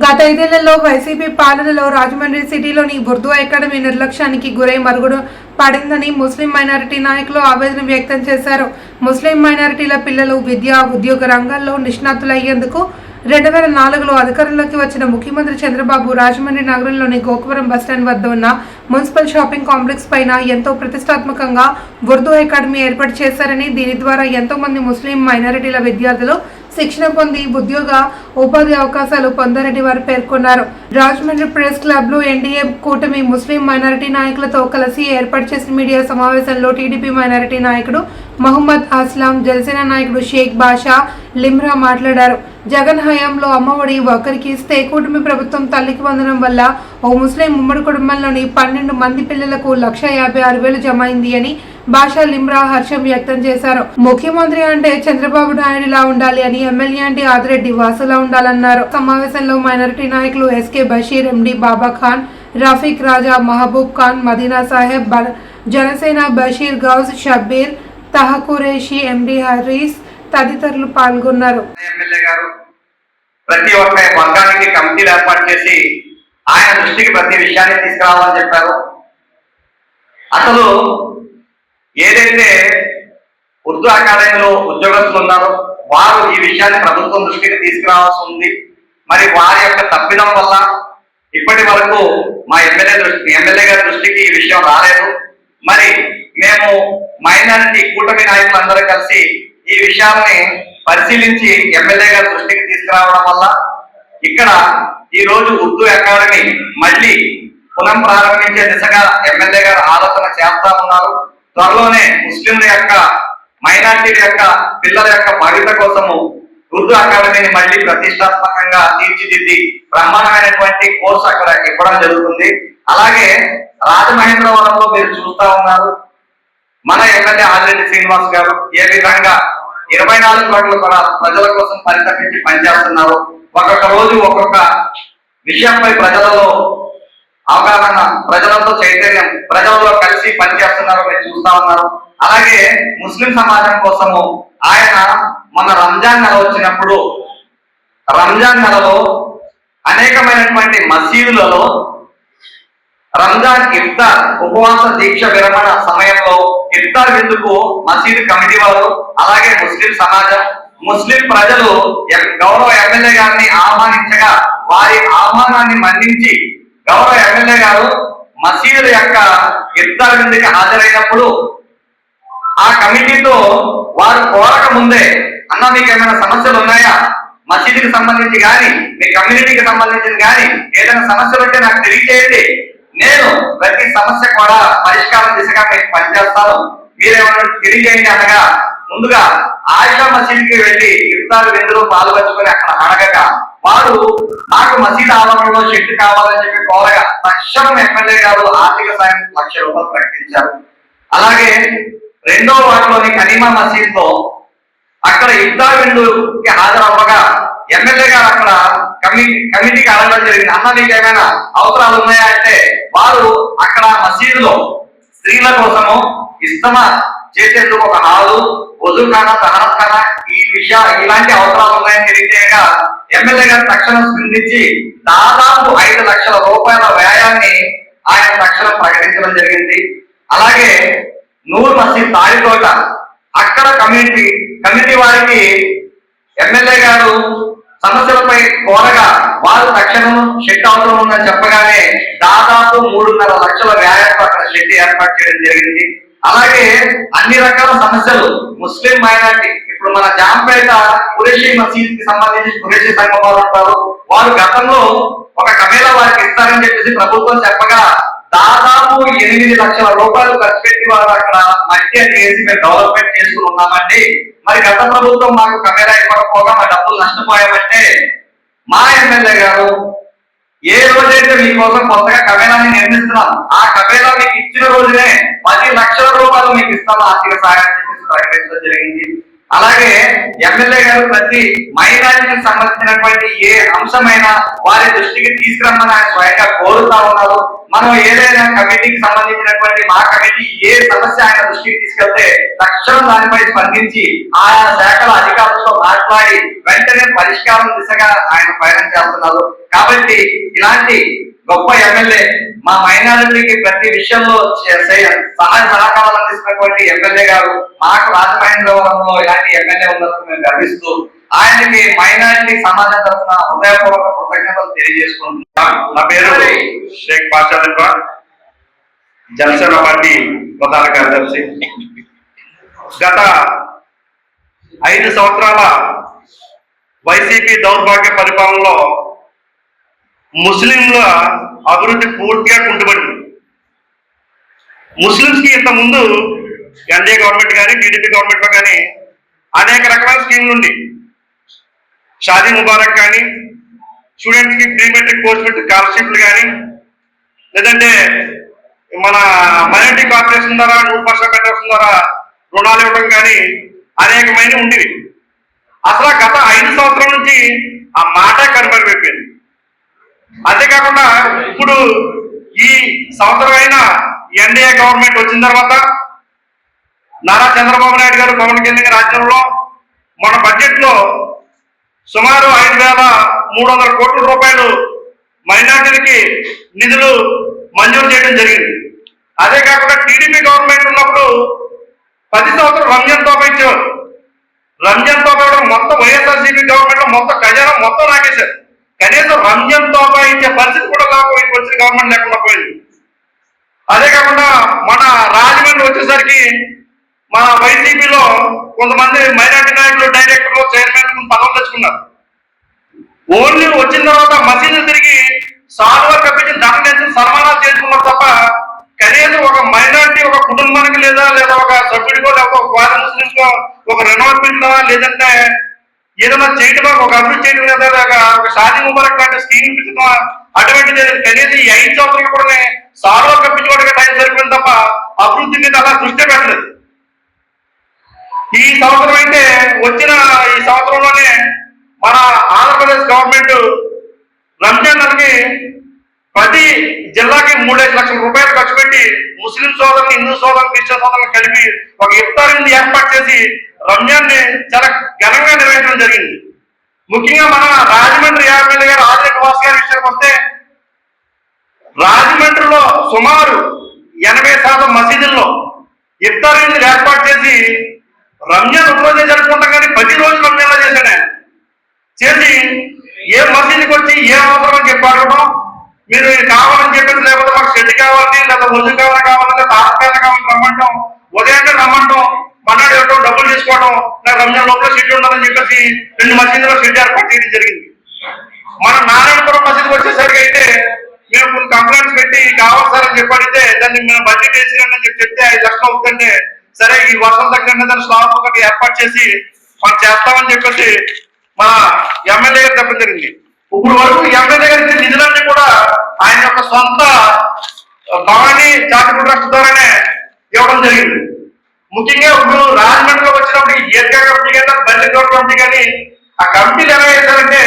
గత ఐదేళ్ళలో వైసీపీ పాలనలో రాజమండ్రి సిటీలోని ఉర్దూ అకాడమీ నిర్లక్ష్యానికి గురై మరుగుడు పడిందని ముస్లిం మైనారిటీ నాయకులు ఆవేదన వ్యక్తం చేశారు. ముస్లిం మైనారిటీల పిల్లలు విద్య ఉద్యోగ రంగాల్లో నిష్ణాతులయ్యేందుకు రెండు వేల నాలుగులో అధికారంలోకి వచ్చిన ముఖ్యమంత్రి చంద్రబాబు రాజమండ్రి నగరంలోని గోకువరం బస్టాండ్ వద్ద ఉన్న మున్సిపల్ షాపింగ్ కాంప్లెక్స్ పైన ఎంతో ప్రతిష్టాత్మకంగా ఉర్దూ అకాడమీ ఏర్పాటు చేశారని దీని ద్వారా ఎంతో మంది ముస్లిం మైనారిటీల విద్యార్థులు శిక్షణ పొంది ఉద్యోగ ఉపాధి అవకాశాలు పొందారని వారు పేర్కొన్నారు. రాజమండ్రి ప్రెస్ క్లబ్లో ఎన్డీఏ కూటమి ముస్లిం మైనారిటీ నాయకులతో కలిసి ఏర్పాటు చేసిన మీడియా సమావేశంలో టీడీపీ మైనారిటీ నాయకుడు మహమ్మద్ అస్లాం జనసేన నాయకుడు షేక్ బాషా లిమ్రా మాట్లాడారు. జగన్ హయాంలో అమ్మఒడి ఒకరికి ఇస్తే కూటమి ప్రభుత్వం తల్లికి పొందడం వల్ల ఓ ముస్లిం ఉమ్మడి కుటుంబంలోని పన్నెండు మంది పిల్లలకు లక్ష యాభై ఆరు వేలు జమ అయింది అని బాషా లిమ్రా హర్షం వ్యక్తం చేశారు. ముఖ్యమంత్రి అంటే చంద్రబాబు నాయుడులా ఉండాలి అని ఎమ్మెల్యే అంటే ఆదిరెడ్డి వాసులా ఉండాలన్నారు. సమావేశంలో మైనారిటీ నాయకులు SK Basheer MD Baba Khan Rafiq Raja Mahaboob Khan Madina Saheb Janasena Basheer Gouse Shabbir Taha Qureshi MD Haris తదితరులు పాల్గొన్నారు. ప్రతి ఒక్క వర్గానికి కమిటీలు ఏర్పాటు చేసి ఆయన దృష్టికి ప్రతి విషయాన్ని తీసుకురావాలని చెప్పారు. అసలు ఏదైతే ఉర్దూ అకాడమీలో ఉద్యోగస్తులు ఉన్నారో వారు ఈ విషయాన్ని ప్రభుత్వం దృష్టికి తీసుకురావాల్సి ఉంది. మరి వారి యొక్క తప్పిదం వల్ల ఇప్పటి వరకు మా ఎమ్మెల్యే దృష్టి ఎమ్మెల్యే గారి దృష్టికి ఈ విషయం రాలేదు. మరి మేము మైనారిటీ కూటమి నాయకులందరూ కలిసి ఈ విషయాన్ని పరిశీలించి ఎమ్మెల్యే గారి దృష్టికి తీసుకురావడం వల్ల ఇక్కడ ఈ రోజు ఉర్దూ అకాడమీ మళ్ళీ పునః ప్రారంభించే దిశగా ఎమ్మెల్యే గారు ఆలోచన చేస్తా ఉన్నారు. త్వరలోనే ముస్లింల యొక్క మైనార్టీల యొక్క పిల్లల యొక్క భవిత కోసము ఉర్దూ అకాడమీని మళ్ళీ ప్రతిష్టాత్మకంగా తీర్చిదిద్ది బ్రహ్మాండమైనటువంటి కోర్సు అక్కడ ఇవ్వడం జరుగుతుంది. అలాగే రాజమహేంద్రవరంలో మీరు చూస్తా ఉన్నారు. మన ఎమ్మెల్యే ఆదిరెడ్డి శ్రీనివాస్ గారు ఏ విధంగా ఇరవై నాలుగు గంటలు కూడా ప్రజల కోసం పరితపించి పనిచేస్తున్నారు. ఒక్కొక్క రోజు ఒక్కొక్క విషయంపై ప్రజలలో అవగాహన ప్రజలతో చైతన్యం ప్రజలతో కలిసి పనిచేస్తున్నారో మీరు చూస్తా ఉన్నారు. అలాగే ముస్లిం సమాజం కోసము ఆయన మన రంజాన్ నెల వచ్చినప్పుడు రంజాన్ నెలలో అనేకమైనటువంటి మసీదులలో రంజాన్ ఇఫ్తార్ ఉపవాస దీక్ష విరమణ సమయంలో ఇఫ్తార్ విందుకు మసీదు కమిటీ వారు అలాగే ముస్లిం సమాజం ముస్లిం ప్రజలు గౌరవ ఎమ్మెల్యే గారిని ఆహ్వానించగా వారి ఆహ్వానాన్ని మన్నించి గౌరవ ఎమ్మెల్యే గారు మసీదు యొక్క ఇద్దరు విందుకి హాజరైనప్పుడు ఆ కమిటీతో వారు కోరక ముందే అన్న మీకు ఏమైనా సమస్యలు ఉన్నాయా? మసీదుకి సంబంధించి కానీ మీ కమ్యూనిటీకి సంబంధించిన కానీ ఏదైనా సమస్యలు ఉంటే నాకు తెలియజేయండి నేను ప్రతి సమస్య కూడా పరిష్కారం దిశగా మీకు పనిచేస్తాను. మీరేమన్నా తెలియజేయండి అనగా ముందుగా ఆయిషా మసీదుకి వెళ్ళి ఇఫ్తార్ విందులో పాల్పంచుకొని అక్కడ అడగగా వారు నాకు మసీద్ ఆవరణలో షెడ్ కావాలని చెప్పి కోరగా తక్షణం ఎమ్మెల్యే గారు ఆర్థిక సాయం లక్ష రూపాయలు ప్రకటించారు. అలాగే రెండో వాటిలోని కనీమా మసీద్లో అక్కడ ఇఫ్తార్ విందుకి హాజరవ్వగా ఎమ్మెల్యే గారు అక్కడ కమిటీ కమిటీకి అడగడం జరిగింది. అన్న మీకు ఏమైనా అవసరాలు ఉన్నాయా అంటే వారు అక్కడ మసీదులో స్త్రీల కోసము ఇస్తమా చేసేందుకు ఒక హాలు వధుఖానా తహరఖానా ఈ విషయ ఇలాంటి అవసరాలు ఉన్నాయని తెలియజేయగా ఎమ్మెల్యే గారు తక్షణం స్పందించి దాదాపు ఐదు లక్షల రూపాయల వ్యయాన్ని ఆయన తక్షణం ప్రకటించడం జరిగింది. అలాగే నూర్ మసీద్ తాడితోట అక్కడ కమ్యూనిటీ కమిటీ వారికి ఎమ్మెల్యే గారు సమస్యలపై కోరగా వారు తక్షణం షెడ్ అవసరం ఉందని చెప్పగానే దాదాపు మూడున్నర లక్షల వ్యాయామం అక్కడ షెడ్ ఏర్పాటు చేయడం జరిగింది. అలాగే అన్ని రకాల సమస్యలు ముస్లిం మైనార్టీ ఇప్పుడు మన జాంపేట కురేషి మసీద్కి సంబంధించి కురేషి సంఘం వారు ఉంటారు. వారు గతంలో ఒక కమేలా వారికి ఇస్తారని చెప్పేసి ప్రభుత్వం చెప్పగా దాదాపు ఎనిమిది లక్షల రూపాయలు ఖర్చు పెట్టి వారు అక్కడ మట్టి అని వేసి మేము డెవలప్మెంట్ చేసుకుని ఉన్నామండి. మరి గత ప్రభుత్వం మాకు కెమెరా ఇవ్వకపోగా మా డబ్బులు నష్టపోయామంటే మా ఎమ్మెల్యే గారు ఏ రోజైతే మీకోసం కొత్తగా కమేలాని నిర్మిస్తున్నాం ఆ కమేలా మీకు ఇచ్చిన రోజునే పది లక్షల రూపాయలు మీకు ఇస్తాము ఆర్థిక సహాయం చెప్పేసి ప్రకటించడం జరిగింది. అలాగే ఎమ్మెల్యే గారు ప్రతి మైనారిటీకి సంబంధించినటువంటి ఏ అంశమైనా వారి దృష్టికి తీసుకురమ్మని ఆయన స్వయంగా కోరుతా ఉన్నారు. మనం ఏదైనా కమిటీకి సంబంధించినటువంటి మా కమిటీ ఏ సమస్య ఆయన దృష్టికి తీసుకెళ్తే తక్షణం దానిపై స్పందించి ఆయా శాఖల అధికారులతో మాట్లాడి వెంటనే పరిష్కారం దిశగా ఆయన పయనం చేస్తున్నారు. కాబట్టి ఇలాంటి గొప్ప ఎమ్మెల్యే మా మైనారిటీకి ప్రతి విషయంలో సహాయ సహకారాలు అందిస్తున్నటువంటి ఎమ్మెల్యే గారు మాకు రాజమహేంద్రవరంలో ఇలాంటి ఎమ్మెల్యే ఉన్నందుకు మేము గర్విస్తూ ఆయనకి మైనారిటీ సమాజం తరఫున హృదయపూర్వక కృతజ్ఞతలు తెలియజేసుకుంటున్నాం. నా పేరు షేక్ బాషాదిబ్బా జనసేన పార్టీ ప్రధాన కార్యదర్శి. గత ఐదు సంవత్సరాల వైసీపీ దౌర్భాగ్య పరిపాలనలో ముస్లింల అభివృద్ధి పూర్తిగా కుంటుపడింది. ముస్లింస్కి ఇంతకుముందు ఎన్డీఏ గవర్నమెంట్ కానీ టీడీపీ గవర్నమెంట్లో కానీ అనేక రకాల స్కీమ్లు ఉండి షాదీ ముబారక్ కానీ స్టూడెంట్స్కి ప్రీ మెట్రిక్ పోస్ట్ మెట్రిక్ స్కాలర్షిప్లు కానీ లేదంటే మన మైనార్టీ కార్పొరేషన్ ద్వారా నూరు పర్సెంట్ ఫెడరేషన్ ద్వారా రుణాలు ఇవ్వడం కానీ అనేకమైన ఉండేవి. అసలు గత ఐదు సంవత్సరాల నుంచి ఆ మాట కనుమరుగైపోయింది. అంతేకాకుండా ఇప్పుడు ఈ సంవత్సరం ఎన్డీఏ గవర్నమెంట్ వచ్చిన తర్వాత నారా చంద్రబాబు నాయుడు గారు పవన్ కళ్యాణ్ రాజ్యంలో మన బడ్జెట్లో సుమారు ఐదు వేల మూడు వందల కోట్ల రూపాయలు మైనార్టీలకి నిధులు మంజూరు చేయడం జరిగింది. అదే కాకుండా టీడీపీ గవర్నమెంట్ ఉన్నప్పుడు పది సంవత్సరం రంజాన్ తోపా ఇచ్చేవారు. రంజాన్ తోపా మొత్తం వైఎస్ఆర్సీపీ గవర్నమెంట్లో మొత్తం ఖజానా మొత్తం నాకేశారు కనీసం రంజన్ తోపా ఇచ్చే పరిస్థితి కూడా లేకపోయి వచ్చిన గవర్నమెంట్ లేకుండా పోయింది అదే కాకుండా మన రాజమండ్రి వచ్చేసరికి మన వైసీపీలో కొంతమంది మైనార్టీ నాయకులు డైరెక్టర్లు చైర్మన్ పదవులు తెచ్చుకున్నారు. ఓన్లీ వచ్చిన తర్వాత మసీదులు తిరిగి సాల్వర్ కప్పించి దండ నేర్చుకుని సన్మానాలు చేసుకున్నారు తప్ప కనీసం ఒక మైనార్టీ ఒక కుటుంబానికి లేదా లేదా ఒక సభ్యుడికో లేదా ఒక ముస్లింకో ఒక రెనోవేట్ లేదంటే ఏదైనా చేయటమా ఒక అభివృద్ధి చేయడం లేదా ఒక షాదీ ముబారక్ లాంటి స్కీమ్ ఇప్పించడమా అటువంటిది కనీసం ఈ ఐదు సంవత్సరాలు కూడా సాల్వా కప్పించుకోవడానికి టైం సరిపోయింది తప్ప అభివృద్ధి మీద అలా దృష్టి పెట్టలేదు. ఈ సంవత్సరం అయితే వచ్చిన ఈ సంవత్సరంలోనే మన ఆంధ్రప్రదేశ్ గవర్నమెంట్ రంజాన్ నెలకి ప్రతి జిల్లాకి మూడేసి లక్షల రూపాయలు ఖర్చు పెట్టి ముస్లిం సోదరులు హిందూ సోదరులు క్రిస్టియన్ సోదరులు కలిపి ఒక ఇఫ్తార్ ఏర్పాటు చేసి రంజాన్ని చాలా ఘనంగా నిర్వహించడం జరిగింది. ముఖ్యంగా మన రాజమండ్రి ఎమ్మెల్యే గారు ఆదిరెడ్డి వాస్ గారి విషయానికి వస్తే రాజమండ్రిలో సుమారు ఎనభై శాతం మసీదుల్లో ఇఫ్తార్ ఏర్పాటు చేసి రంజాన్ ఒక జరుపుకుంటాం కానీ పది రోజులు రంజాన్లో చేశాడు ఆయన? చేసి ఏ మసీదుకి వచ్చి ఏ అవసరం అని చెప్పి అడగడం మీరు ఇది కావాలని చెప్పేసి లేకపోతే మాకు షెడ్ కావాలని లేదా ఒళ్ళు కావాలని కావాలని లేదా తారకాయలు కావాలని రమ్మంటాం ఉదయాన్నే రమ్మంటాం డబ్బులు నాకు రంజాన్ లోపల షెడ్యూల్ ఉండాలని చెప్పేసి రెండు మసీదులో షెడ్ ఏర్పాటు చేయడం జరిగింది. మన నారాయణపురం మసీదుకి వచ్చేసరికి అయితే మేము కొన్ని కంప్లైంట్స్ పెట్టి కావాలి సార్ అని చెప్పి అడిగితే దాన్ని మేము బడ్జెట్ వేసిరండి అని చెప్పి చెప్తే ఐదు లక్షలు అవుతుందంటే సరే ఈ వర్షం తగ్గండి దాన్ని స్లాబ్ ఒకటి ఏర్పాటు చేసి మనం చేస్తామని చెప్పేసి మన ఎమ్మెల్యే గారు చెప్పడం జరిగింది. ఇప్పుడు వరకు ఎమ్మెల్యే గారి నిధులన్నీ కూడా ఆయన యొక్క సొంత భవానీ చారిటబుల్ ట్రస్ట్ ద్వారానే ఇవ్వడం జరిగింది. ముఖ్యంగా ఇప్పుడు రాజమండ్రిలో వచ్చిన ఆ కమిటీలు ఎలా చేశారంటే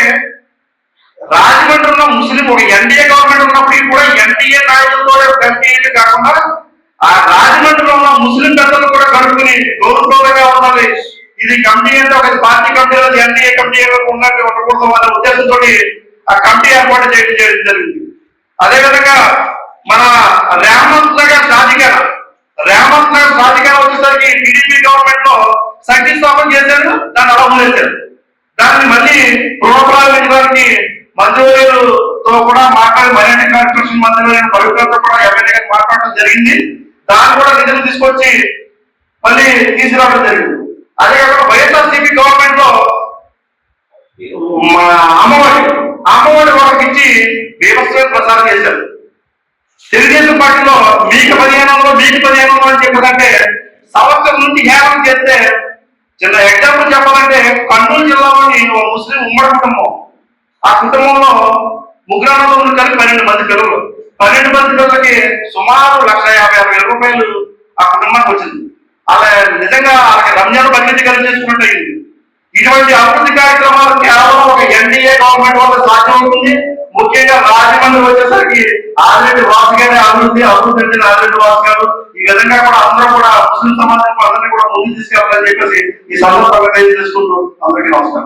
రాజమండ్రిలో ముస్లిం ఒక ఎన్డీఏ గవర్నమెంట్ ఉన్నప్పటికీ కూడా ఎన్డీఏ నాయకులతో కమిటీ కాకుండా ఆ రాజమండ్రిలో ఉన్న ముస్లిం పెద్దలు కూడా కలుపుకుని గౌరవంగా ఉన్నది. ఇది కమిటీ అంటే ఒక పార్టీ కమిటీ లేదు ఎన్డీఏ కమిటీ ఉన్నట్టు ఉండకూడదు అనే ఉద్దేశంతో ఆ కమిటీ ఏర్పాటు చేయడం జరిగింది. అదేవిధంగా మన రేమంత్ నగర్ సాధికార రేమంత్ నగర్ సాధికార వచ్చేసరికి టీడీపీ గవర్నమెంట్లో శంకుస్థాపన చేశారు. దాన్ని అలా వదిలేశారు దాన్ని మళ్ళీ పునఃప్రారంభించడానికి మంత్రివర్యులతో కూడా మాట్లాడి మైనార్టీ కార్పొరేషన్ మంత్రివర్యులు పవిత్రతో కూడా ఎమ్మెల్యే గారు మాట్లాడడం జరిగింది. దాన్ని కూడా నిధులు తీసుకొచ్చి మళ్ళీ తీసుకురావడం జరిగింది. అదే కాకుండా వైఎస్ఆర్సీపీ గవర్నమెంట్లో అమ్మఒడి అమ్మఒడి వాళ్ళకి ఇచ్చి బీభత్సమైన ప్రసారం చేశారు. తెలుగుదేశం పార్టీలో మీకు పదిహేను మీకు పదిహేను అని చెప్పదంటే సంవత్సరం నుంచి హేమం చేస్తే చిన్న ఎగ్జాంపుల్ చెప్పాలంటే కర్నూలు జిల్లాలోని ఓ ముస్లిం ఉమ్మడి కుటుంబం. ఆ కుటుంబంలో ముగ్గురు అన్నదమ్ములు కలిపి పన్నెండు మంది పిల్లలు. పన్నెండు మంది పిల్లలకి సుమారు లక్ష యాభై ఆరు వేల రూపాయలు ఆ కుటుంబానికి వచ్చింది. అలా నిజంగా వాళ్ళకి రంజాన్ బడ్జెట్ కలిసి చేసుకున్నట్టు ఇటువంటి అభివృద్ధి కార్యక్రమాలు కేవలం ఒక ఎన్డీఏ గవర్నమెంట్ వల్ల సాధ్యం అవుతుంది? ముఖ్యంగా రాజమండ్రి వచ్చేసరికి ఆదిరెడ్డి వాసు గారి అభివృద్ధి అభివృద్ధి అంటే ఆదిరెడ్డి వాసు గారు ఈ విధంగా కూడా అందరూ కూడా ముస్లిం సమాజం అందరినీ కూడా ముందుకు తీసుకెళ్ళాలని చెప్పేసి ఈ సందర్భంగా తెలియజేసుకుంటూ అందరికీ నమస్కారం.